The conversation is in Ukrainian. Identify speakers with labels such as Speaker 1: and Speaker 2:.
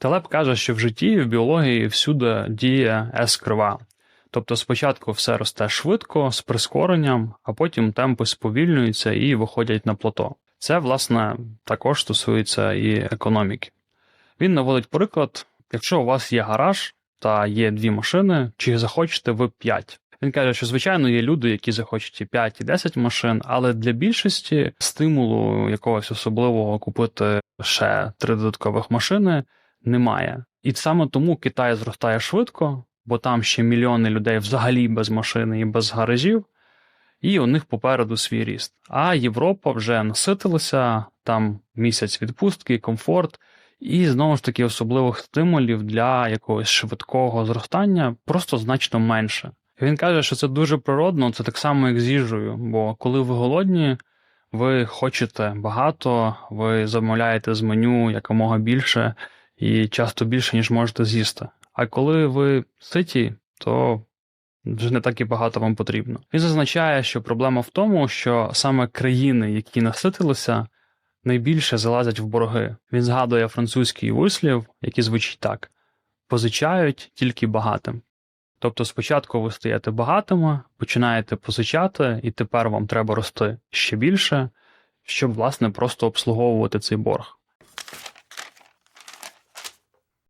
Speaker 1: Талеб каже, що в житті і в біології всюди діє С-крива. Тобто спочатку все росте швидко, з прискоренням, а потім темпи сповільнюються і виходять на плато. Це, власне, також стосується і економіки. Він наводить приклад: якщо у вас є гараж та є дві машини, чи захочете ви 5. Він каже, що звичайно є люди, які захочуть і 5, і 10 машин, але для більшості стимулу якогось особливого купити ще три додаткових машини немає. І саме тому Китай зростає швидко, бо там ще мільйони людей взагалі без машини і без гаражів, і у них попереду свій ріст. А Європа вже наситилася, там місяць відпустки, комфорт, і знову ж таки особливих стимулів для якогось швидкого зростання просто значно менше. Він каже, що це дуже природно, це так само, як з їжею, бо коли ви голодні, ви хочете багато, ви замовляєте з меню якомога більше і часто більше, ніж можете з'їсти. А коли ви ситі, то вже не так і багато вам потрібно. Він зазначає, що проблема в тому, що саме країни, які наситилися, найбільше залазять в борги. Він згадує французький вислів, який звучить так: позичають тільки багатим. Тобто спочатку ви стаєте багатими, починаєте позичати, і тепер вам треба рости ще більше, щоб, власне, просто обслуговувати цей борг.